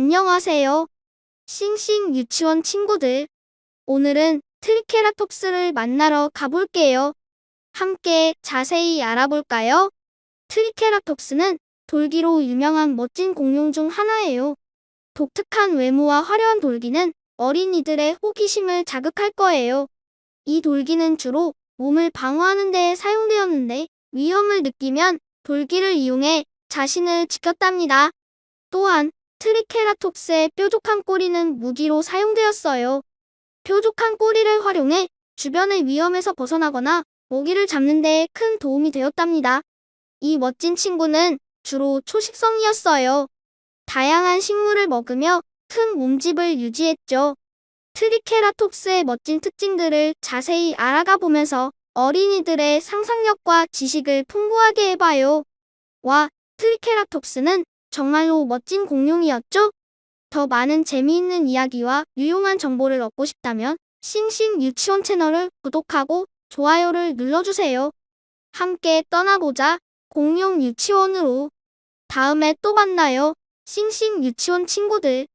안녕하세요. 싱싱 유치원 친구들. 오늘은 트리케라톱스를 만나러 가볼게요. 함께 자세히 알아볼까요? 트리케라톱스는 돌기로 유명한 멋진 공룡 중 하나예요. 독특한 외모와 화려한 돌기는 어린이들의 호기심을 자극할 거예요. 이 돌기는 주로 몸을 방어하는 데 사용되었는데 위험을 느끼면 돌기를 이용해 자신을 지켰답니다. 또한 트리케라톱스의 뾰족한 꼬리는 무기로 사용되었어요. 뾰족한 꼬리를 활용해 주변의 위험에서 벗어나거나 먹이를 잡는 데큰 도움이 되었답니다. 이 멋진 친구는 주로 초식성이었어요. 다양한 식물을 먹으며 큰 몸집을 유지했죠. 트리케라톱스의 멋진 특징들을 자세히 알아가 보면서 어린이들의 상상력과 지식을 풍부하게 해봐요. 와, 트리케라톱스는 정말로 멋진 공룡이었죠? 더 많은 재미있는 이야기와 유용한 정보를 얻고 싶다면 싱싱 유치원 채널을 구독하고 좋아요를 눌러주세요. 함께 떠나보자 공룡 유치원으로. 다음에 또 만나요. 싱싱 유치원 친구들.